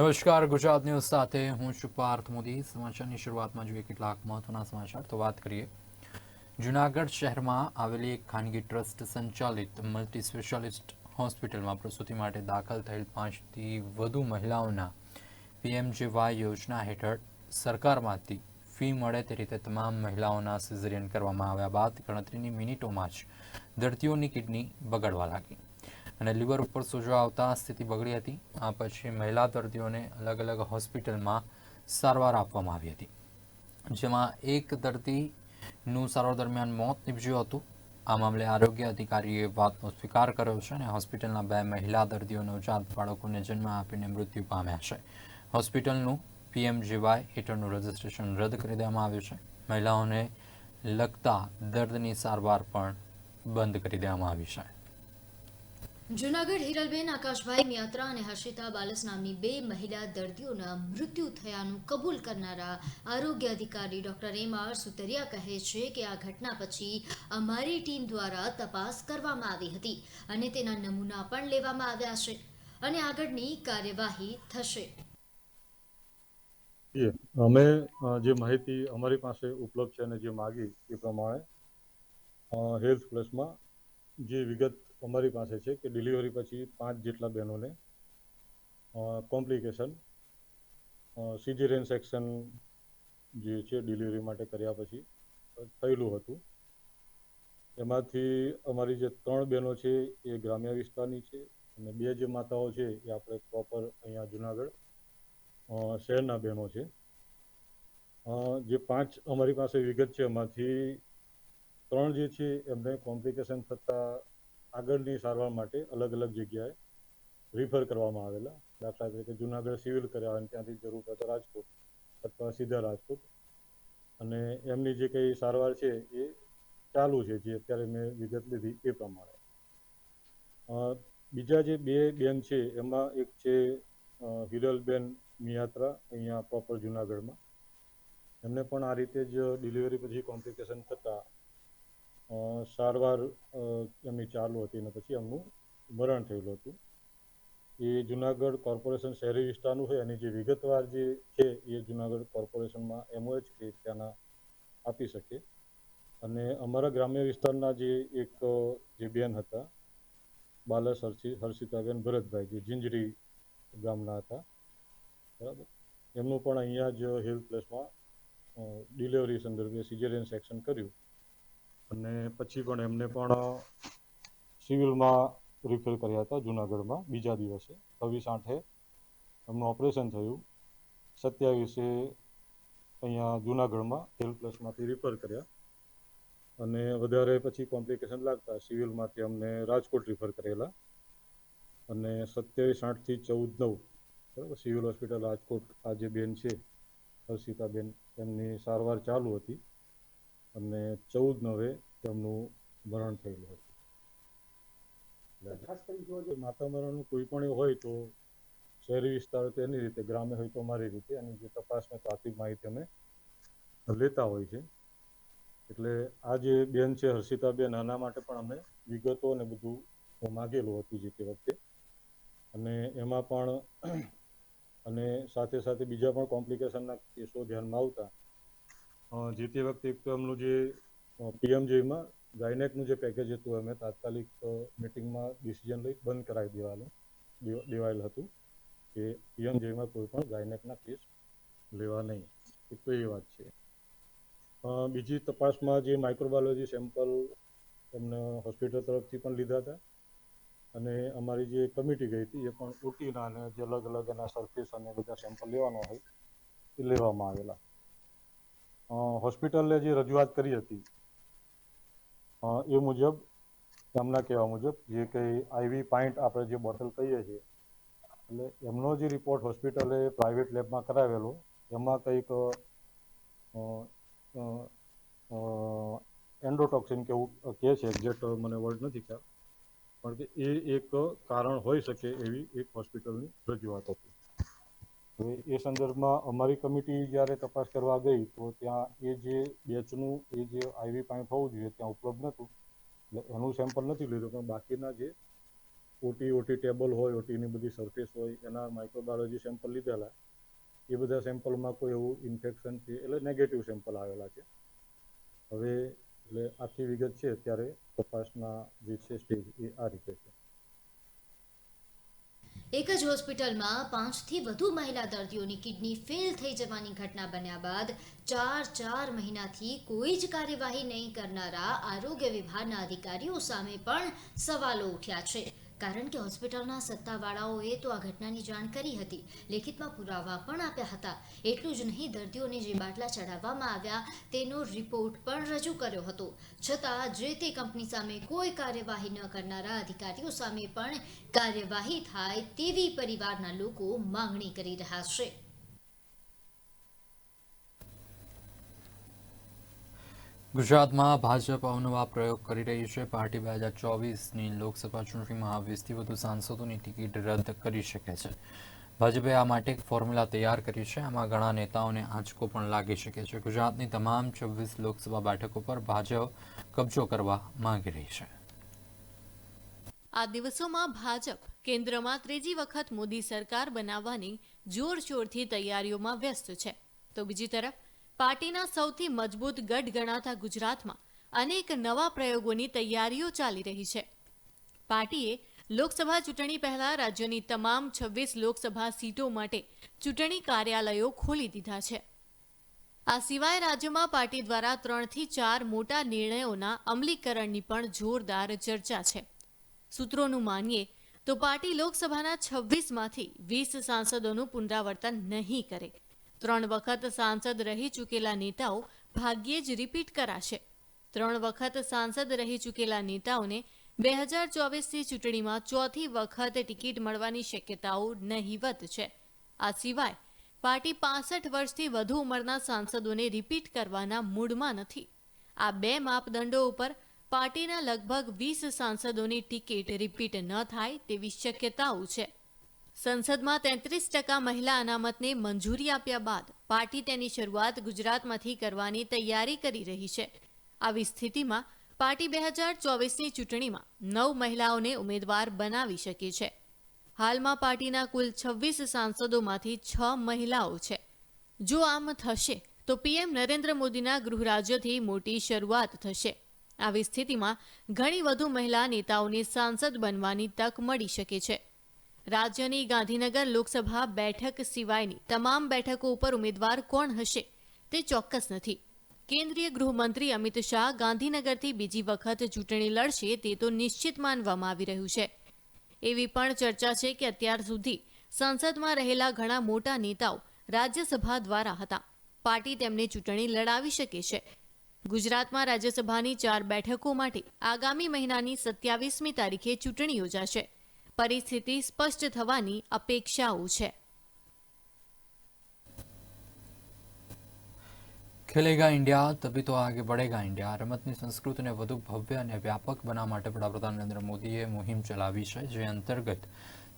નમસ્કાર, ગુજરાત ન્યૂઝ સાથે હું છું પાર્થ મોદી. સમાચારની શરૂઆતમાં જોઈએ કેટલાક મહત્વના સમાચાર. તો વાત કરીએ. જુનાગઢ શહેરમાં આવેલી એક ખાનગી ટ્રસ્ટ સંચાલિત મલ્ટી સ્પેશિયાલિસ્ટ હોસ્પિટલમાં પ્રસૂતિ માટે દાખલ થયેલ પાંચથી વધુ મહિલાઓના પીએમજેવાય યોજના હેઠળ સરકારમાંથી ફી મળે તે રીતે તમામ મહિલાઓના સિઝેરિયન કરવામાં આવ્યા બાદ ગણતરીની મિનિટોમાં જ દર્દીઓની કિડની બગડવા લાગી. અને લીવર ઉપર સોજો આવતા સ્થિતિ બગડી હતી. આ પછી મહિલા દર્દીઓને અલગ અલગ હોસ્પિટલમાં સારવાર આપવામાં આવી હતી. જેમાં એક દર્દીનું સારવાર દરમિયાન મોત નીપજ્યું હતું. આ મામલે આરોગ્ય અધિકારીએ વાતનો સ્વીકાર કર્યો છે અને હોસ્પિટલના બે મહિલા દર્દીઓ નવજાત બાળકોને જન્મ આપીને મૃત્યુ પામ્યા છે. હોસ્પિટલનું પીએમજીવાય હેઠળનું રજિસ્ટ્રેશન રદ કરી દેવામાં આવ્યું છે. મહિલાઓને લગતા દર્દની સારવાર પણ બંધ કરી દેવામાં આવી છે. જુનાગઢ હિરલબેન આકાશભાઈ મિયાત્રા અને હર્ષિતા બાલસ નામની બે મહિલા દર્દીઓના મૃત્યુ થયાનું કબૂલ કરનારા આરોગ્ય અધિકારી ડોક્ટર એમ આર સુતરિયા કહે છે કે આ ઘટના પછી અમારી ટીમ દ્વારા તપાસ કરવામાં આવી હતી અને તેના નમૂના પણ લેવામાં આવ્યા છે અને આગળની કાર્યવાહી થશે. અમે જે માહિતી અમારી પાસે ઉપલબ્ધ છે અને જે માગી એ પ્રમાણે હેલ્થ પ્લસમાં જે વિગત અમારી પાસે છે કે ડિલિવરી પછી પાંચ જેટલા બહેનોને કોમ્પ્લિકેશન સિઝેરિયન સેક્શન જે છે ડિલિવરી માટે કર્યા પછી થયેલું હતું. એમાંથી અમારી જે ત્રણ બહેનો છે એ ગ્રામ્ય વિસ્તારની છે અને બે જે માતાઓ છે એ આપણે પ્રોપર અહીંયા જુનાગઢ શહેરના બહેનો છે. જે પાંચ અમારી પાસે વિગત છે એમાંથી ત્રણ જે છે એમને કોમ્પ્લિકેશન થતાં આગળની સારવાર માટે અલગ અલગ જગ્યાએ રિફર કરવામાં આવેલા. દાખલા તરીકે જુનાગઢ સિવિલ કર્યા અને ત્યાંથી જરૂર પડે તો રાજકોટ અથવા સીધા રાજકોટ. અને એમની જે કંઈ સારવાર છે એ ચાલુ છે, જે અત્યારે મેં વિગત લીધી એ પ્રમાણે. બીજા જે બે બેન છે, એમાં એક છે હિરલબેન મિયાત્રા, અહીંયા પ્રોપર જુનાગઢમાં. એમને પણ આ રીતે જ ડિલિવરી પછી કોમ્પ્લિકેશન થતાં સારવાર એમની ચાલુ હતી અને પછી એમનું મરણ થયેલું હતું. એ જુનાગઢ કોર્પોરેશન શહેરી વિસ્તારનું છે, એની જે વિગતવાર જે છે, એ જુનાગઢ કોર્પોરેશનમાં એમઓએચ કે ત્યાંના આપી શકે. અને અમારા ગ્રામ્ય વિસ્તારના જે એક, જે બેન હતા બાલસ હર્ષિ હર્ષિતાબેન ભરતભાઈ, જે જિંજરી ગામના હતા, બરાબર? એમનું પણ અહીંયા જ હેલ્થ પ્લસમાં ડિલિવરી સંદર્ભે સિઝેરિયન સેક્શન કર્યું. અને પછી પણ એમને પણ સિવિલમાં રિફર કર્યા હતા જુનાગઢમાં બીજા દિવસે. છવ્વીસ આઠે એમનું ઓપરેશન થયું. સત્યાવીસે અહીંયા જુનાગઢમાં એલ પ્લસમાંથી રિફર કર્યા. અને વધારે પછી કોમ્પ્લિકેશન લાગતા સિવિલમાંથી અમને રાજકોટ રિફર કરેલા. અને સત્યાવીસ આઠથી ચૌદ નવ, બરાબર, સિવિલ હોસ્પિટલ રાજકોટ, આ જે બેન છે હર્ષિતાબેન, એમની સારવાર ચાલુ હતી. અને ચૌદ નવે તેમનું મરણ થયેલું હતું. ખાસ કરીને જોવા જોઈએ માતા મરણનું કોઈ પણ હોય તો શહેરી વિસ્તાર તો એની રીતે ગ્રામ્ય હોય તો અમારી રીતે અને જે તપાસને પ્રાથમિક માહિતી અમે લેતા હોય છે. એટલે આ જે બેન છે હર્ષિતાબેન આના માટે પણ અમે વિગતો ને બધું માગેલું હતું જે તે વખતે. અને એમાં પણ અને સાથે સાથે બીજા પણ કોમ્પ્લિકેશનના કેસો ધ્યાનમાં આવતા જે તે વખતે એક તો એમનું જે પીએમજેમાં ગાયનેકનું જે પેકેજ હતું અમે તાત્કાલિક મિટિંગમાં ડિસિઝન લઈ બંધ કરાવી દેવાનું દેવાયેલ હતું કે પીએમજેમાં કોઈ પણ ગાયનેકના કેસ લેવા નહીં. એક તો એ વાત છે. બીજી તપાસમાં જે માઇક્રોબાયોલોજી સેમ્પલ એમને હોસ્પિટલ તરફથી પણ લીધા હતા અને અમારી જે કમિટી ગઈ હતી, એ પણ ઉટીના અને જે અલગ અલગ એના સરફેસ અને બધા સેમ્પલ લેવાના હોય, એ લેવામાં આવેલા. હોસ્પિટલે જે રજૂઆત કરી હતી એ મુજબ, એમના કહેવા મુજબ જે કંઈ આઈવી પાઇન્ટ આપણે જે બોટલ કહીએ છીએ, એટલે એમનો જે રિપોર્ટ હોસ્પિટલે પ્રાઇવેટ લેબમાં કરાવેલો, એમાં કંઈક એન્ડોટોક્સિન કેવું કહે છે એક્ઝેક્ટ મને વર્ડ નથી ખ્યાલ, પણ કે એ એક કારણ હોઈ શકે એવી એક હોસ્પિટલની રજૂઆત હતી. હવે એ સંદર્ભમાં અમારી કમિટી જ્યારે તપાસ કરવા ગઈ, તો ત્યાં એ જે બેચનું, એ જે આઈવી પાણી હોવું જોઈએ, ત્યાં ઉપલબ્ધ નહોતું. એટલે એનું સેમ્પલ નથી લીધું, પણ બાકીના જે ઓટી ઓટી ટેબલ હોય ઓટીની બધી સરફેસ હોય, એના માઇક્રોબાયોલોજી સેમ્પલ લીધેલા, એ બધા સેમ્પલમાં કોઈ એવું ઇન્ફેક્શન છે એટલે નેગેટિવ સેમ્પલ આવેલા છે. હવે એટલે આખી વિગત છે અત્યારે તપાસના જે છે સ્ટેજ એ આ રીતે છે. એક જ હોસ્પિટલમાં પાંચથી વધુ મહિલા દર્દીઓની કિડની ફેલ થઈ જવાની ઘટના બન્યા બાદ ચાર ચાર મહિનાથી કોઈ જ કાર્યવાહી નહીં કરનારા આરોગ્ય વિભાગના અધિકારીઓ સામે પણ સવાલો ઉઠ્યા છે. કારણ કે હોસ્પિટલના સત્તાવાળાઓએ તો આ ઘટનાની જાણ કરી હતી. લેખિતમાં પુરાવા પણ આપ્યા હતા. એટલું જ નહીં, દર્દીઓને જે બાટલા ચડાવવામાં આવ્યા તેનો રિપોર્ટ પણ રજૂ કર્યો હતો. છતાં, જે તે કંપની સામે કોઈ કાર્યવાહી ન કરનારા અધિકારીઓ સામે પણ કાર્યવાહી થાય તેવી પરિવારના લોકો માંગણી કરી રહ્યા છે. ગુજરાતમાં ભાજપ અવનવા પ્રયોગ કરી રહી છે. પાર્ટી બે હજાર ચોવીસની લોકસભા ચૂંટણીમાં વીસથી વધુ સાંસદોની ટિકિટ રદ કરી શકે છે. ભાજપે આ માટે એક ફોર્મ્યુલા તૈયાર કરી છે. આમાં ઘણા નેતાઓને આંચકો પણ લાગી શકે છે. ગુજરાતની તમામ છવ્વીસ લોકસભા બેઠકો પર ભાજપ કબજો કરવા માંગી રહી છે. આ દિવસોમાં ભાજપ કેન્દ્રમાં ત્રીજી વખત મોદી સરકાર બનાવવાની જોરશોરથી તૈયારીઓમાં વ્યસ્ત છે. તો બીજી તરફ પાર્ટીના સૌથી મજબૂત ગઢ ગણાતા ગુજરાતમાં અનેક નવા પ્રયોગોની તૈયારીઓ ચાલી રહી છે. પાર્ટીએ લોકસભા ચૂંટણી પહેલા રાજ્યની તમામ છવ્વીસ લોકસભા સીટો માટે ચૂંટણી કાર્યાલયો ખોલી દીધા છે. આ સિવાય રાજ્યમાં પાર્ટી દ્વારા ત્રણથી ચાર મોટા નિર્ણયોના અમલીકરણની પણ જોરદાર ચર્ચા છે. સૂત્રોનું માનીએ તો પાર્ટી લોકસભાના છવ્વીસમાંથી વીસ સાંસદોનું પુનરાવર્તન નહીં કરે. ત્રણ વખત સાંસદ રહી ચૂકેલા નેતાઓ ભાગ્યે જ રિપીટ કરાશે. ત્રણ વખત સાંસદ રહી ચૂકેલા નેતાઓને બે હજાર ચોવીસની ચૂંટણીમાં ચોથી વખત ટિકિટ મળવાની શક્યતાઓ નહીવત છે. આ સિવાય પાર્ટી પાસઠ વર્ષથી વધુ ઉંમરના સાંસદોને રિપીટ કરવાના મૂડમાં નથી. આ બે માપદંડો ઉપર પાર્ટીના લગભગ વીસ સાંસદોની ટિકિટ રિપીટ ન થાય તેવી શક્યતાઓ છે. સંસદમાં તેત્રીસ ટકા મહિલા અનામતને મંજૂરી આપ્યા બાદ પાર્ટી તેની શરૂઆત ગુજરાતમાંથી કરવાની તૈયારી કરી રહી છે. આવી સ્થિતિમાં પાર્ટી બે હજાર ચોવીસની ચૂંટણીમાં નવ મહિલાઓને ઉમેદવાર બનાવી શકે છે. હાલમાં પાર્ટીના કુલ છવ્વીસ સાંસદોમાંથી છ મહિલાઓ છે. જો આમ થશે, તો પીએમ નરેન્દ્ર મોદીના ગૃહરાજ્યથી મોટી શરૂઆત થશે. આવી સ્થિતિમાં ઘણી વધુ મહિલા નેતાઓને સાંસદ બનવાની તક મળી શકે છે. રાજ્યની ગાંધીનગર લોકસભા બેઠક સિવાયની તમામ બેઠકો ઉપર ઉમેદવાર કોણ હશે તે ચોક્કસ નથી. કેન્દ્રીય ગૃહમંત્રી અમિત શાહ ગાંધીનગરથી બીજી વખત ચૂંટણી લડશે તે તો નિશ્ચિત માનવામાં આવી રહ્યું છે. એવી પણ ચર્ચા છે કે અત્યાર સુધી સંસદમાં રહેલા ઘણા મોટા નેતાઓ રાજ્યસભા દ્વારા હતા. પાર્ટી તેમને ચૂંટણી લડાવી શકે છે. ગુજરાતમાં રાજ્યસભાની ચાર બેઠકો માટે આગામી મહિનાની સત્યાવીસમી તારીખે ચૂંટણી યોજાશે. પરિસ્થિતિ સ્પષ્ટ થવાની અપેક્ષાઓ છે. ખેલેગા ઇન્ડિયા તભી તો આગે બઢેગા ઇન્ડિયા, રમતની સંસ્કૃતિને વધુ ભવ્ય અને વ્યાપક બનાવવા માટે વડાપ્રધાન નરેન્દ્ર મોદીએ મુહિમ ચલાવી છે, જે અંતર્ગત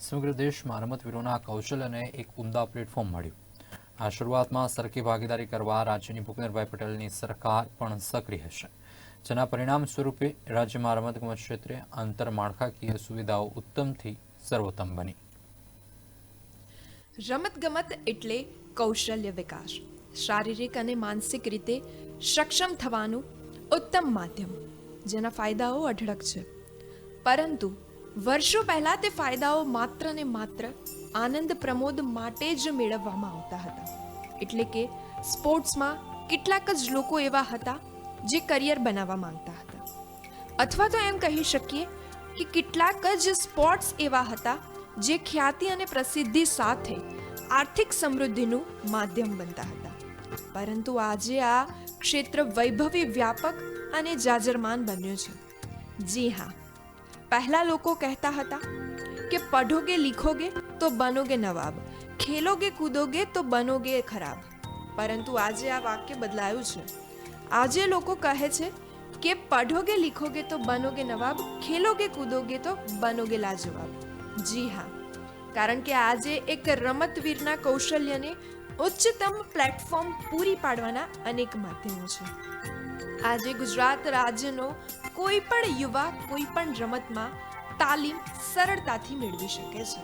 સમગ્ર દેશમાં રમતવીરોના કૌશલ્યને એક ઉમદા પ્લેટફોર્મ મળ્યું. આ શરૂઆતમાં સરખી ભાગીદારી કરવા રાજ્યની ભૂપેન્દ્રભાઈ પટેલની સરકાર પણ સક્રિય છે જેના પરિણામ સ્વરૂપે રાજ્યમાં રમતગમત ક્ષેત્રે આંતરમાળખાકીય સુવિધાઓ ઉત્તમથી સર્વોત્તમ બની. રમતગમત એટલે કૌશલ્ય વિકાસ. શારીરિક અને માનસિક રીતે સક્ષમ થવાનું ઉત્તમ માધ્યમ, જેના ફાયદાઓ અઢળક છે. પરંતુ વર્ષો પહેલાં તે ફાયદાઓ માત્ર ને માત્ર આનંદ પ્રમોદ માટે જ મેળવવામાં આવતા હતા. એટલે કે સ્પોર્ટ્સમાં કેટલાક જ લોકો એવા હતા જે કરિયર બનાવવા માંગતા હતા. અથવા તો એમ કહી શકીએ કે કેટલાક જ સ્પોર્ટ્સ એવા હતા જે ખ્યાતિ અને પ્રસિદ્ધિ સાથે આર્થિક સમૃદ્ધિનું માધ્યમ બનતા હતા. પરંતુ આજે આ ક્ષેત્ર વૈભવી વ્યાપક અને જાજરમાન બન્યું છે. જી હા, પહેલા લોકો કહેતા હતા કે પઢોગે લીખોગે તો બનોગે નવાબ, ખેલોગે કૂદોગે તો બનોગે ખરાબ. પરંતુ આજે આ વાક્ય બદલાયું છે. આજે લોકો કહે છે કે પઢોગે લીખોગે તો બનોગે નવાબ, ખેલોગે કૂદોગે તો બનોગે લાજવાબ. જી હા, કારણ કે આજે એક રમતવીરના કૌશલ્યને ઉચ્ચતમ પ્લેટફોર્મ પૂરી પાડવાના અનેક માધ્યમો છે. આજે ગુજરાત રાજ્યનો કોઈ પણ યુવા, કોઈ પણ રમતમાં તાલીમ સરળતાથી મેળવી શકે છે.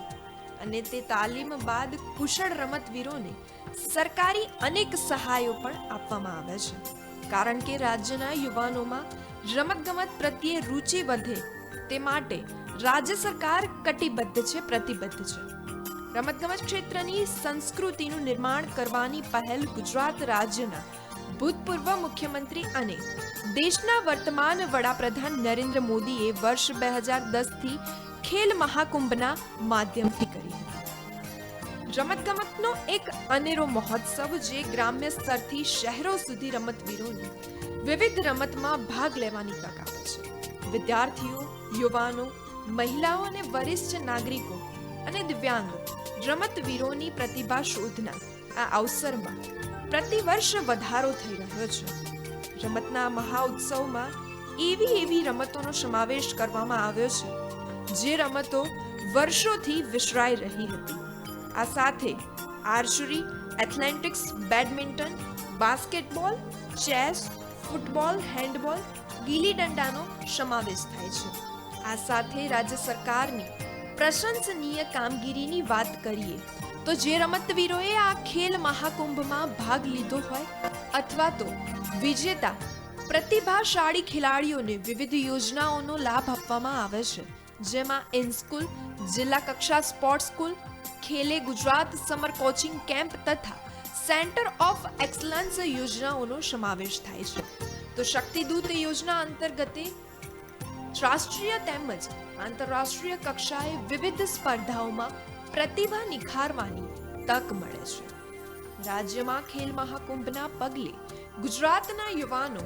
અને તે તાલીમ બાદ કુશળ રમતવીરોને સરકારી અનેક સહાયો પણ આપવામાં આવે છે. કારણ કે રાજ્યના યુવાનોમાં રમતગમત પ્રત્યે રુચિ વધે તે માટે રાજ્ય સરકાર કટિબદ્ધ છે, પ્રતિબદ્ધ છે. રમતગમત ક્ષેત્રની સંસ્કૃતિનું નિર્માણ કરવાની પહેલ ગુજરાત રાજ્યના ભૂતપૂર્વ મુખ્યમંત્રી અને દેશના વર્તમાન વડાપ્રધાન નરેન્દ્ર મોદીએ વર્ષ બે હજાર દસથી ખેલ મહાકુંભના માધ્યમથી કરી હતી. રમતગમતનો એક અનેરો મહોત્સવ જે ગ્રામ્ય સ્તરથી શહેરો સુધી રમતવીરોને વિવિધ રમતમાં ભાગ લેવાની તક આપે છે. વિદ્યાર્થીઓ, યુવાનો, મહિલાઓ અને વરિષ્ઠ નાગરિકો અને દિવ્યાંગો રમતવીરોની પ્રતિભા શોધના આ અવસરમાં પ્રતિવર્ષ વધારો થઈ રહ્યો છે. રમતના મહાઉત્સવમાં એવી એવી રમતોનો સમાવેશ કરવામાં આવ્યો છે, જે રમતો વર્ષોથી વિસરાઈ રહી હતી. આ સાથે archery athletics badminton, basketball, chess, football, handball, ગીલી દંડાનો સમાવેશ થાય છે. આ સાથે રાજ્ય સરકારની પ્રશંસનીય કામગીરીની વાત કરીએ, તો જે રમતવીરોએ આ ખેલ મહાકુંભમાં ભાગ લીધો હોય અથવા તો વિજેતા પ્રતિભાશાળી ખેલાડીઓને વિવિધ યોજનાઓનો લાભ આપવામાં આવે છે, જેમાં ઇન સ્કૂલ, જિલ્લા કક્ષા sports school Khele Gujarat summer coaching camp તથા સેન્ટર ઓફ એક્સલન્સ યોજનાઓનો સમાવેશ થાય છે. તો શક્તિદૂત યોજના અંતર્ગતે રાષ્ટ્રીય તેમજ આંતરરાષ્ટ્રીય કક્ષાએ વિવિધ સ્પર્ધાઓમાં પ્રતિભા નિખારવાની તક મળે છે. રાજ્યમાં ખેલ મહાકુંભના પગલે ગુજરાતના યુવાનો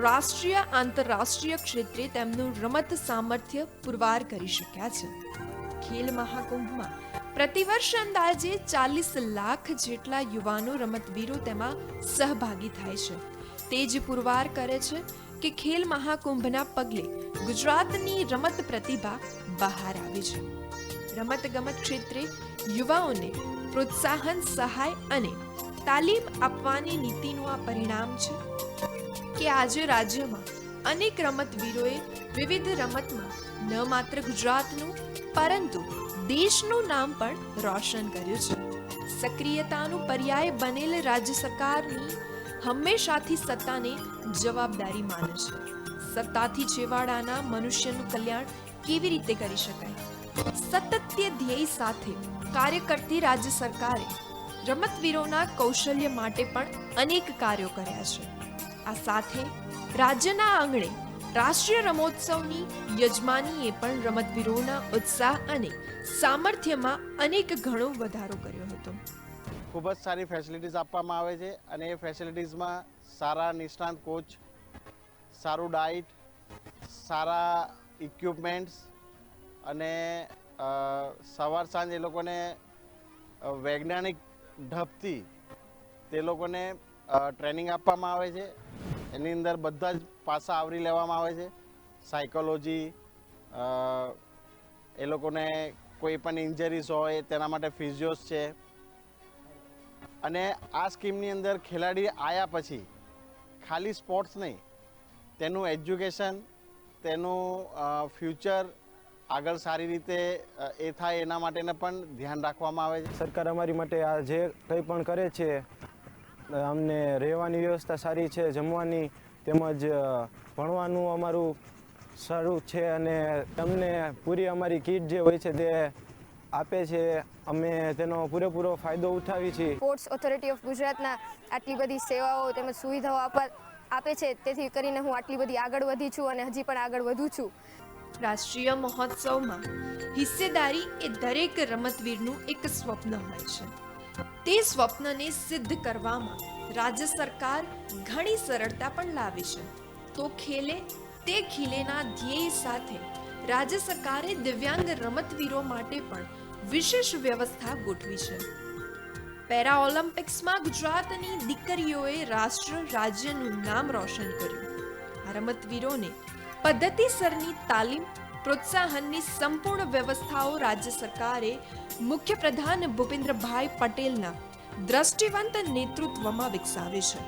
રાષ્ટ્રીય આંતરરાષ્ટ્રીય ક્ષેત્રે તેમનું રમત સામર્થ્ય પુરવાર કરી શક્યા છે. ખેલ મહાકુંભમાં પ્રતિવર્ષ અંદાજે ચાલીસ લાખ જેટલા યુવાનો રમતવીરો તેમાં સહભાગી થાય છે. તે જ પુરવાર કરે છે કે ખેલ મહાકુંભના પગલે ગુજરાતની રમત પ્રતિભા બહાર આવી છે. રમત ગમત ક્ષેત્રે યુવાઓને પ્રોત્સાહન, સહાય અને તાલીમ આપવાની નીતિનું આ પરિણામ છે કે આજે રાજ્યમાં અનેક રમતવીરોએ વિવિધ રમતમાં ન માત્ર ગુજરાતનું પરંતુ દેશનું નામ પણ રોશન કર્યું છે. સક્રિયતાનું પર્યાય બનેલ રાજ્ય સરકારની હંમેશાથી સત્તાને જવાબદારી માને છે. સત્તાથી છેવાડાના મનુષ્યનું કલ્યાણ કેવી રીતે કરી શકાય? સતત્ય ધ્યેય સાથે કાર્ય કરતી રાજ્ય સરકારે રમતવીરોના કૌશલ્ય માટે પણ અનેક કાર્યો કર્યા છે. આ સાથે રાજ્યના આંગણે રાષ્ટ્રીય રમોત્સવની યજમાનીએ પણ રમતવીરોના ઉત્સાહ અને સામર્થ્યમાં અનેક ઘણો વધારો કર્યો હતો. ખૂબ જ સારી ફેસિલિટીઝ આપવામાં આવે છે અને એ ફેસિલિટીઝમાં સારા નિષ્ણાંત કોચ સારું ડાઇટ સારા ઇક્વિપમેન્ટ્સ અને સવાર સાંજ એ લોકોને વૈજ્ઞાનિક ઢબથી તે લોકોને ટ્રેનિંગ આપવામાં આવે છે. એની અંદર બધા જ પાસા આવરી લેવામાં આવે છે. સાયકોલોજી એ લોકોને કોઈ પણ ઇન્જરીસ હોય તેના માટે ફિઝિયોસ છે. અને આ સ્કીમની અંદર ખેલાડી આવ્યા પછી ખાલી સ્પોર્ટ્સ નહીં, તેનું એજ્યુકેશન તેનું ફ્યુચર આગળ સારી રીતે એ થાય એના માટેને પણ ધ્યાન રાખવામાં આવે છે. સરકાર અમારી માટે આ જે કંઈ પણ કરે છે, અમને રહેવાની વ્યવસ્થા સારી છે, જમવાની તેમજ ભણવાનું અમારું સારું છે અને તમને પૂરી અમારી કીટ જે હોય છે તે આપે છે. અમે તેનો પૂરેપૂરો ફાયદો ઉઠાવી છીએ. સ્પોર્ટ્સ ઓથોરિટી ઓફ ગુજરાતના આટલી બધી સેવાઓ તેમજ સુવિધાઓ આપવા આપે છે. તેથી કરીને હું આટલી બધી આગળ વધી છું અને હજી પણ આગળ વધું છું. રાષ્ટ્રીય મહોત્સવમાં હિસ્સેદારી એ દરેક રમતવીરનું એક સ્વપ્ન હોય છે. તે સ્વપ્નને સિદ્ધ કરવામાં રાજ્ય સરકાર ઘણી સરળતા પણ લાવી છે. તો ખેલે તે ખીલેના ધ્યેય સાથે રાજ્ય સરકારે દિવ્યાંગ રમતવીરો માટે પણ વિશેષ વ્યવસ્થા ગોઠવી છે. પેરા ઓલિમ્પિક્સમાં ગુજરાતની દીકરીઓએ રાષ્ટ્ર રાજ્યનું નામ રોશન કર્યું. આ રમતવીરોને પદ્ધતિસરની તાલીમ, પ્રોત્સાહનની સંપૂર્ણ વ્યવસ્થાઓ રાજ્ય સરકારે મુખ્યપ્રધાન ભૂપેન્દ્રભાઈ પટેલના દ્રષ્ટિવંત નેતૃત્વમાં વિકસાવે છે.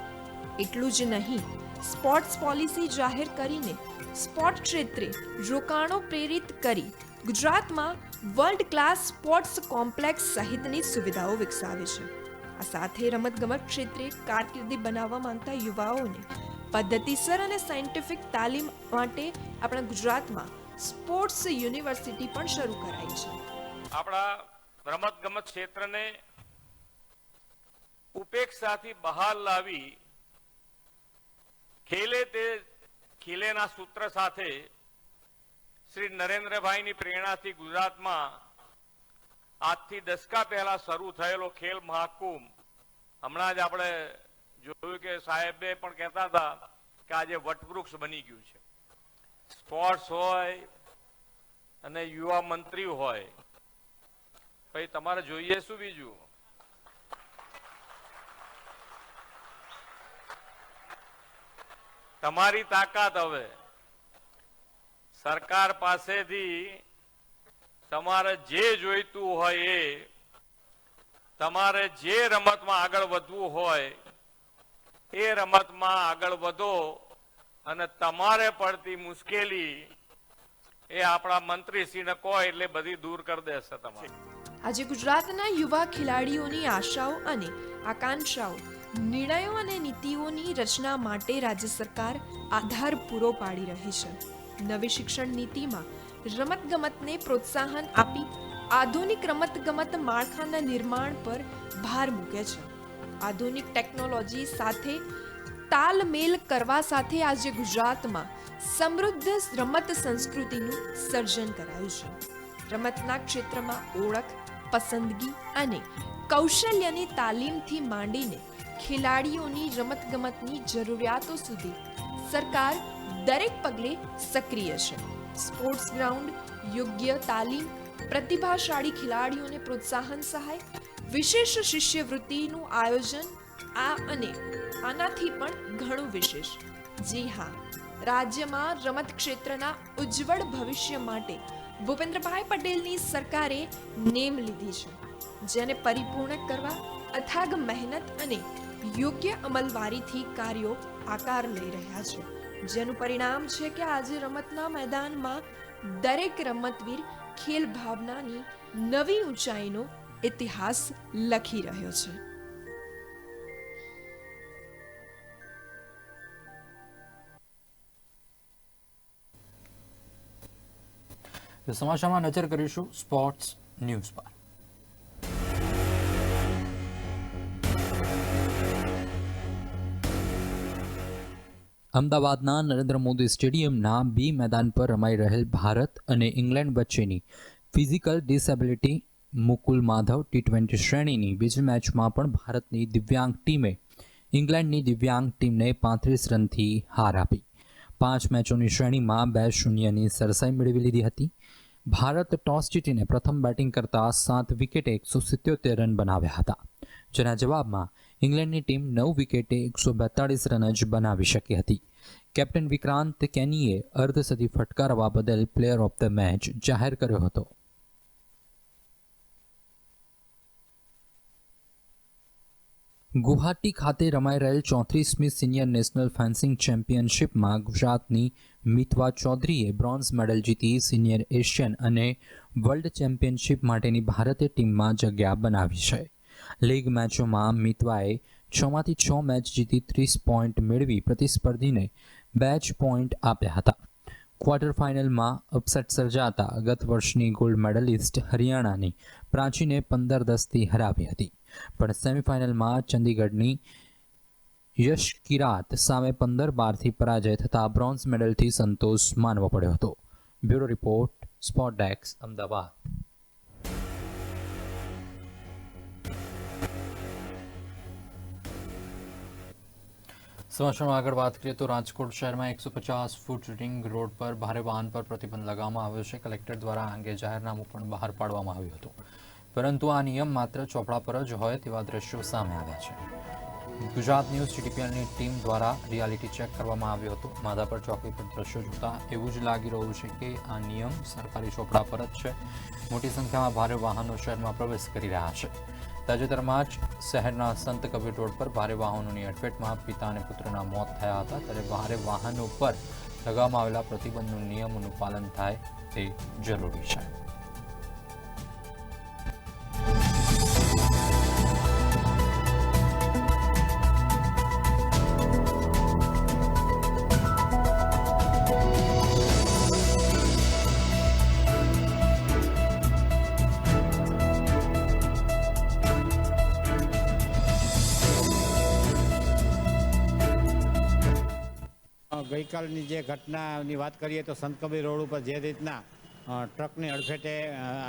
એટલું જ નહીં સ્પોર્ટ્સ પોલિસી જાહેર કરીને સ્પોર્ટ ક્ષેત્રે રોકાણો પ્રેરિત કરી ગુજરાતમાં વર્લ્ડ ક્લાસ સ્પોર્ટ્સ કોમ્પ્લેક્સ સહિતની સુવિધાઓ વિકસાવે છે. આ સાથે રમતગમત ક્ષેત્રે કારકિર્દી બનાવવા માંગતા યુવાઓને પદ્ધતિસર અને સાયન્ટિફિક તાલીમ માટે આપણા ગુજરાતમાં સ્પોર્ટ્સ યુનિવર્સિટી પણ શરૂ કરાઈ છે. આપણા રમતગમત ક્ષેત્રને ઉપેક્ષાથી બહાર લાવી ખેલે તે ખીલેના સૂત્ર સાથે શ્રી નરેન્દ્રભાઈની પ્રેરણાથી ગુજરાતમાં આજથી દસકા પહેલા શરૂ થયેલો ખેલ મહાકુંભ. હમણાં જ આપણે જોયું કે સાહેબે પણ કહેતા હતા કે આજે વટવૃક્ષ બની ગયું છે. સ્પોર્ટ્સ હોય અને યુવા મંત્રી હોય. ભાઈ, તમારે જોઈએ શું બીજું? તમારી તાકાત હવે. સરકાર પાસેથી તમારે જે જોઈતું હોય એ, તમારે જે રમતમાં આગળ વધવું હોય, એ રમતમાં આગળ વધો અને તમારે પડતી મુશ્કેલી એ આપણા મંત્રીશ્રીને કહો એટલે બધી દૂર કરી દેશે તમારે. આજે ગુજરાતના યુવા ખેલાડીઓની આશાઓ અને આકાંક્ષાઓ નિર્ણયો અને નીતિઓની રચના માટે રાજ્ય સરકાર આધાર પૂરો પાડી રહી છે. નવી શિક્ષણ નીતિમાં રમતગમતને પ્રોત્સાહન આપી આધુનિક રમતગમત માળખાના નિર્માણ પર ભાર મૂકે છે. આધુનિક ટેકનોલોજી સાથે તાલમેલ કરવા સાથે આજે ગુજરાતમાં સમૃદ્ધ રમત સંસ્કૃતિનું સર્જન કરાયું છે. રમતના ક્ષેત્રમાં ઓળખ, પસંદગી અને કૌશલ્યની તાલીમથી માંડીને ખેલાડીઓની રમતગમતની જરૂરિયાતો સુધી સરકાર દરેક પગલે સક્રિય છે. સ્પોર્ટ્સ ગ્રાઉન્ડ, યોગ્ય તાલીમ, પ્રતિભાશાળી ખેલાડીઓને પ્રોત્સાહન સહાય, વિશેષ શિષ્યવૃત્તિનું આયોજન, આ અને આનાથી પણ ઘણું વિશેષ. જી હા, રાજ્યમાં રમત ક્ષેત્રના ઉજ્જવળ ભવિષ્ય માટે ભૂપેન્દ્રભાઈ પટેલની સરકારે નેમ લીધી છે, જેને પરિપૂર્ણ કરવા અથાગ મહેનત અને યોગ્ય અમલવારીથી કાર્યો આકાર લઈ રહ્યા છે. જેનું પરિણામ છે કે આજે રમતના મેદાનમાં દરેક રમતવીર ખેલ ભાવનાની નવી ઊંચાઈનો ઇતિહાસ લખી રહ્યો છે. સમાચારમાં નજર કરીશું સ્પોર્ટ્સ ન્યૂઝ પર. અમદાવાદના નરેન્દ્ર મોદી સ્ટેડિયમના બી મેદાન પર રમાઈ રહેલ ભારત અને ઇંગ્લેન્ડ વચ્ચેની physical disability Mukul Madhav T twenty શ્રેણીની બીજી મેચમાં પણ ભારતની દિવ્યાંગ ટીમે ઇંગ્લેન્ડની દિવ્યાંગ ટીમને પાંત્રીસ રનથી હાર આપી. પાંચ મેચોની શ્રેણીમાં બે શૂન્યની સરસાઈ મેળવી લીધી હતી. ભારત ટોસ જીતીને પ્રથમ બેટિંગ કરતા સાત વિકેટે એકસો સિત્યોતેર રન બનાવ્યા હતા. જેના જવાબમાં ઇંગ્લેન્ડની ટીમ નવ વિકેટે એકસો બેતાળીસ રન જ બનાવી શકી હતી. કેપ્ટન વિક્રાંત કેનીએ અર્ધસદી ફટકારવા બદલ પ્લેયર ઓફ ધ મેચ જાહેર કર્યો હતો. ગુવાહાટી ખાતે રમાઈ રહેલ ચોત્રીસમી સિનિયર નેશનલ ફેન્સિંગ ચેમ્પિયનશિપમાં ગુજરાતની મિતવા ચૌધરીએ બ્રોન્ઝ મેડલ જીતી સિનિયર એશિયન અને વર્લ્ડ ચેમ્પિયનશિપ માટેની ભારતીય ટીમમાં જગ્યા બનાવી છે. લીગ મેચોમાં મિતવાએ છમાંથી છ મેચ જીતી ત્રીસ પોઈન્ટ મેળવી પ્રતિસ્પર્ધીને બે જ પોઈન્ટ આપ્યા હતા. ક્વાર્ટર ફાઇનલમાં અપસેટ સર્જાતા ગત વર્ષની ગોલ્ડ મેડલિસ્ટ હરિયાણાની પ્રાચીને પંદર દસથી હરાવી હતી. પણ સેમિફાઇનલમાં ચંદીગઢની યશ કિરાત સામે પંદર બારથી પરાજય થતા બ્રોન્ઝ મેડલથી સંતોષ માનવો પડ્યો હતો. બ્યુરો રિપોર્ટ સ્પોટ ડેક્સ અમદાવાદ. સમાચારમાં આગળ વાત કરીએ તો રાજકોટ શહેરમાં એકસો પચાસ ફૂટ રિંગ રોડ પર ભારે વાહન પર પ્રતિબંધ લગાવવામાં આવ્યો છે. કલેક્ટર દ્વારા આ અંગે જાહેરનામું પણ બહાર પાડવામાં આવ્યું હતું. પરંતુ આ નિયમ માત્ર ચોપડા પર જ હોય તેવા દ્રશ્યો સામે આવ્યા છે. ગુજરાત ન્યૂઝ જીટીપીએલની ટીમ દ્વારા રિયાલિટી ચેક કરવામાં આવ્યો હતો. માધાપર ચોકી પર દ્રશ્યો જોતા એવું જ લાગી રહ્યું છે કે આ નિયમ સરકારી ચોપડા પર જ છે. મોટી સંખ્યામાં ભારે વાહનો શહેરમાં પ્રવેશ કરી રહ્યા છે. તાજેતરમાં જ શહેરના સંત કબીર રોડ પર ભારે વાહનોની અડફેટમાં પિતા અને પુત્રના મોત થયા હતા. ત્યારે ભારે વાહનો પર લગાવવામાં આવેલા પ્રતિબંધનું નિયમોનું પાલન થાય તે જરૂરી છે. ગઈકાલની જે ઘટનાની વાત કરીએ તો સંતકબીર રોડ ઉપર જે રીતના ટ્રકની અડફેટે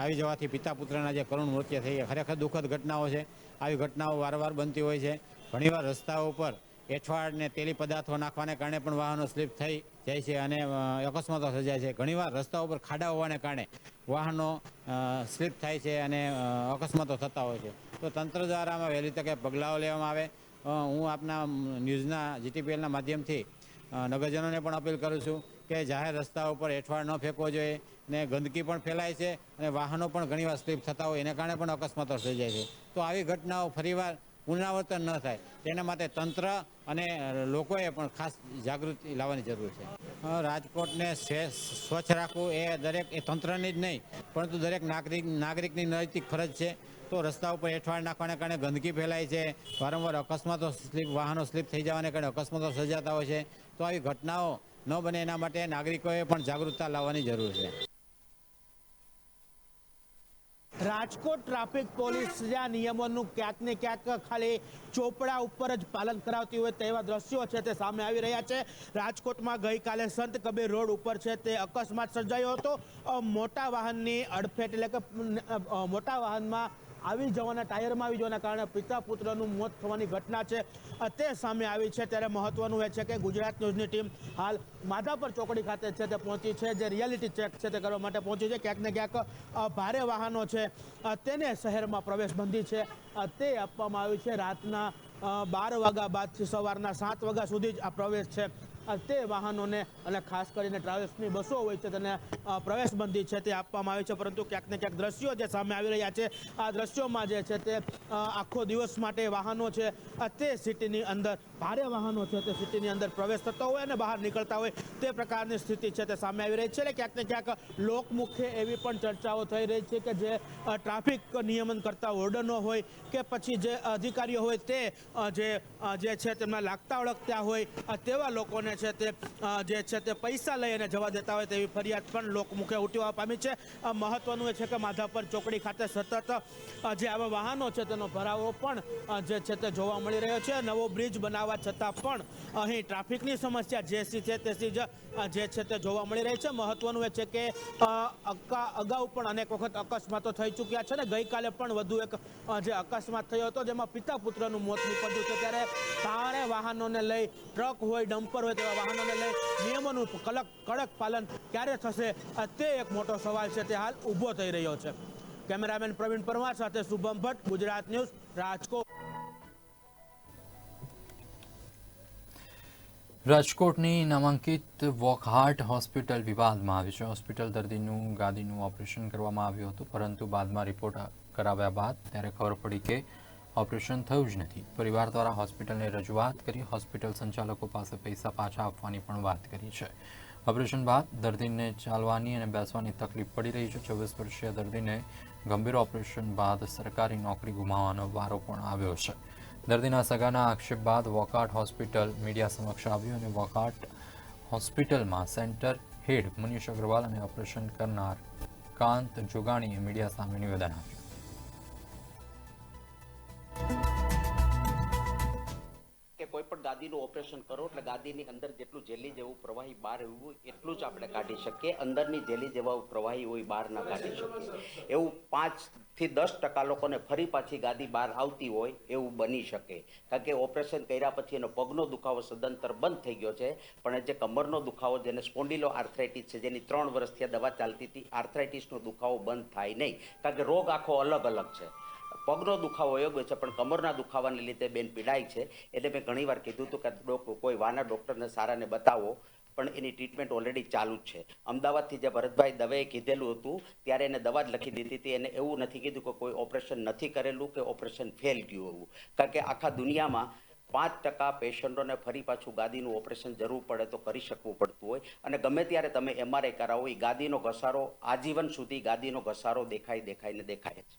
આવી જવાથી પિતા પુત્રના જે કરુણ મૃત્યુ થઈ ખરેખર દુઃખદ ઘટનાઓ છે. આવી ઘટનાઓ વારંવાર બનતી હોય છે. ઘણીવાર રસ્તાઓ ઉપર એઠવાડ ને તેલી પદાર્થો નાખવાને કારણે પણ વાહનો સ્લીપ થઈ જાય છે અને અકસ્માતો સર્જાય છે. ઘણીવાર રસ્તા ઉપર ખાડા હોવાને કારણે વાહનો સ્લીપ થાય છે અને અકસ્માતો થતા હોય છે. તો તંત્ર દ્વારા આમાં વહેલી તકે પગલાઓ લેવામાં આવે. હું આપના ન્યૂઝના, જીટીપીએલના માધ્યમથી નગરજનોને પણ અપીલ કરું છું કે જાહેર રસ્તા ઉપર એઠવાડ ન ફેંકવો જોઈએ ને ગંદકી પણ ફેલાય છે અને વાહનો પણ ઘણીવાર સ્લીપ થતા હોય, એને કારણે પણ અકસ્માતો થઈ જાય છે. તો આવી ઘટનાઓ ફરીવાર પુનરાવર્તન ન થાય, તેના માટે તંત્ર અને લોકોએ પણ ખાસ જાગૃતિ લાવવાની જરૂર છે. રાજકોટને સ્વચ્છ રાખવું એ દરેક, એ તંત્રની જ નહીં, પરંતુ દરેક નાગરિક, નાગરિકની નૈતિક ફરજ છે. તો રસ્તા ઉપર એઠવાડ નાખવાને કારણે ગંદકી ફેલાય છે, વારંવાર અકસ્માતો સ્લીપ, વાહનો સ્લીપ થઈ જવાને કારણે અકસ્માતો સર્જાતા હોય છે. તો આવી ઘટનાઓ ન બને એના માટે નાગરિકોએ પણ જાગૃતતા લાવવાની જરૂર છે. રાજકોટ ટ્રાફિક પોલીસ જ્યાં નિયમોનું ક્યાંક ને ક્યાંક ખાલી ચોપડા ઉપર જ પાલન કરાવતી હોય તેવા દ્રશ્યો છે તે સામે આવી રહ્યા છે. રાજકોટમાં ગઈકાલે સંત કબીર રોડ ઉપર છે તે અકસ્માત સર્જાયો હતો. મોટા વાહનની અડફેટ એટલે કે મોટા વાહનમાં આવી જવાના ટાયરમાં આવી જવાના કારણે પિતા પુત્રનું મોત થવાની ઘટના છે. તે સામે આવી છે. ત્યારે મહત્વનું એ છે કે ગુજરાત ન્યૂઝની ટીમ હાલ માધાપર ચોકડી ખાતે છે તે પહોંચી છે. જે રિયાલિટી ચેક છે તે કરવા માટે પહોંચી છે. ક્યાંક ને ક્યાંક ભારે વાહનો છે. તેને શહેરમાં પ્રવેશ બંધી છે. તે આપવામાં આવ્યું છે. રાતના બાર વાગ્યા બાદથી સવારના સાત વાગ્યા સુધી જ આ પ્રવેશ છે. તે વાહનોને અને ખાસ કરીને ટ્રાવેલ્સની બસો હોય છે તેને પ્રવેશબંધી છે તે આપવામાં આવી છે. પરંતુ ક્યાંક ને ક્યાંક દ્રશ્યો જે સામે આવી રહ્યા છે, આ દ્રશ્યોમાં જે છે તે આખો દિવસ માટે વાહનો છે તે સિટીની અંદર ભારે વાહનો છે તે સિટીની અંદર પ્રવેશ થતો હોય અને બહાર નીકળતા હોય તે પ્રકારની સ્થિતિ છે તે સામે આવી રહી છે. એટલે ક્યાંક ને ક્યાંક લોકમુખે એવી પણ ચર્ચાઓ થઈ રહી છે કે જે ટ્રાફિક નિયમન કરતા ઓર્ડરનો હોય કે પછી જે અધિકારીઓ હોય તે જે છે તેમના લાગતા ઓળખતા હોય તેવા લોકોને છે તે જે છે તે પૈસા લઈ અને જવા દેતા હોય તેવી ફરિયાદ પણ લોકમુખે ઉઠવા પામી છે. મહત્વનું એ છે કે માધાપર ચોકડી ખાતે સતત જે આવા વાહનો છે તેનો ભરાવો પણ જે છે તે જોવા મળી રહ્યો છે. નવો બ્રિજ બનાવવા છતાં પણ અહીં ટ્રાફિકની સમસ્યા જેસી છે જ જે છે તે જોવા મળી રહી છે. મહત્વનું એ છે કે અગાઉ પણ અનેક વખત અકસ્માતો થઈ ચૂક્યા છે ને ગઈકાલે પણ વધુ એક જે અકસ્માત થયો હતો જેમાં પિતા પુત્રનું મોત નીપજ્યું છે. ત્યારે ભારે વાહનોને લઈ, ટ્રક હોય, ડમ્પર હોય તેવા વાહનોને લઈ નિયમોનું કડક કડક પાલન ક્યારે થશે? તે એક મોટો સવાલ છે તે હાલ ઊભો થઈ રહ્યો છે. કેમેરામેન પ્રવીણ પરમાર સાથે શુભમ ભટ્ટ, ગુજરાત ન્યૂઝ, રાજકોટ. રાજકોટની નામાંકિત વોકહાર્ટ હોસ્પિટલ વિવાદમાં આવી છે. હોસ્પિટલ દર્દીનું ગાદીનું ઓપરેશન કરવામાં આવ્યું હતું, પરંતુ બાદમાં રિપોર્ટ કરાવ્યા બાદ ત્યારે ખબર પડી કે ઓપરેશન થયું જ નથી. પરિવાર દ્વારા હોસ્પિટલને રજૂઆત કરી હોસ્પિટલ સંચાલકો પાસે પૈસા પાછા આપવાની પણ વાત કરી છે. ઓપરેશન બાદ દર્દીને ચાલવાની અને બેસવાની તકલીફ પડી રહી છે. ચોવીસ વર્ષીય દર્દીને ગંભીર ઓપરેશન બાદ સરકારી નોકરી ગુમાવવાનો વારો પણ આવ્યો છે. દર્દીના સગાના આક્ષેપ બાદ વોકાટ હોસ્પિટલ મીડિયા સમક્ષ આવ્યું અને વોકાટ હોસ્પિટલમાં સેન્ટર હેડ મનીષ અગ્રવાલ અને ઓપરેશન કરનાર કાંત જોગાણીએ મીડિયા સામે નિવેદન આપ્યું ગાદીનું ઓપરેશન કરો એટલે ગાદીની અંદર જેટલું જેલી જેવું પ્રવાહી બહાર હોય એટલું જ આપણે કાઢી શકીએ. અંદરની જેલી જેવા પ્રવાહી હોય બહાર ના કાઢી શકીએ. એવું પાંચથી દસ ટકા લોકોને ફરી પાછી ગાદી બહાર આવતી હોય એવું બની શકે. કારણ કે ઓપરેશન કર્યા પછી એનો પગનો દુખાવો સદંતર બંધ થઈ ગયો છે. પણ જે કમરનો દુખાવો જેને સ્પોન્ડિલો આર્થરાઇટિસ છે, જેની ત્રણ વર્ષથી દવા ચાલતી હતી, આર્થરાઇટિસનો દુખાવો બંધ થાય નહીં. કારણ કે રોગ આખો અલગ અલગ છે. પગનો દુખાવો યોગ્ય છે, પણ કમરના દુખાવાને લીધે બેન પીડાય છે. એટલે મેં ઘણીવાર કીધું હતું કે કોઈ વાના ડૉક્ટરને સારાને બતાવો, પણ એની ટ્રીટમેન્ટ ઓલરેડી ચાલુ જ છે. અમદાવાદથી જે ભરતભાઈ દવેએ કીધેલું હતું, ત્યારે એને દવા જ લખી દીધી હતી. એને એવું નથી કીધું કે કોઈ ઓપરેશન નથી કરેલું કે ઓપરેશન ફેલ ગયું એવું. કારણ કે આખા દુનિયામાં પાંચ ટકા પેશન્ટોને ફરી પાછું ગાદીનું ઓપરેશન જરૂર પડે તો કરી શકવું પડતું હોય. અને ગમે ત્યારે તમે એમઆરઆઈ કરાવો એ ગાદીનો ઘસારો, આજીવન સુધી ગાદીનો ઘસારો દેખાય દેખાય ને દેખાય જ.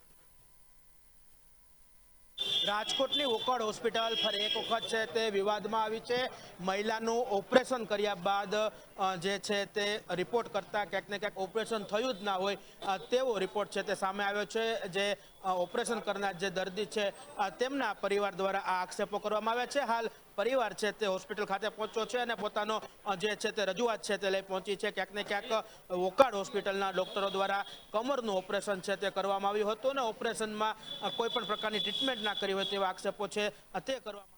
રાજકોટની ઓકળ હોસ્પિટલ ફરી એક વખત છે તે વિવાદમાં આવી છે. મહિલાનું ઓપરેશન કર્યા બાદ જે છે તે રિપોર્ટ કરતાં ક્યાંક ને ક્યાંક ઓપરેશન થયું જ ના હોય તેવો રિપોર્ટ છે તે સામે આવ્યો છે. જે ઓપરેશન કરનાર જે દર્દી છે તેમના પરિવાર દ્વારા આ આક્ષેપો કરવામાં આવ્યા છે. હાલ પરિવાર છે તે હોસ્પિટલ ખાતે પહોંચ્યો છે અને પોતાનો જે છે તે રજૂઆત છે તે લઈ પહોંચી છે. ક્યાંક ને ક્યાંક વોકાડ હોસ્પિટલના ડોક્ટરો દ્વારા કમરનું ઓપરેશન છે તે કરવામાં આવ્યું હતું અને ઓપરેશનમાં કોઈ પણ પ્રકારની ટ્રીટમેન્ટ ના કરી હોય તેવા આક્ષેપો છે તે કરવામાં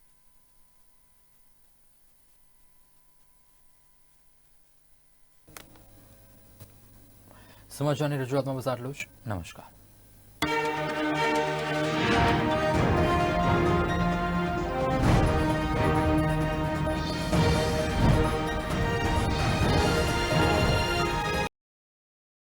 સમાચારની રજૂઆતમાં બસ આટલું જ. નમસ્કાર.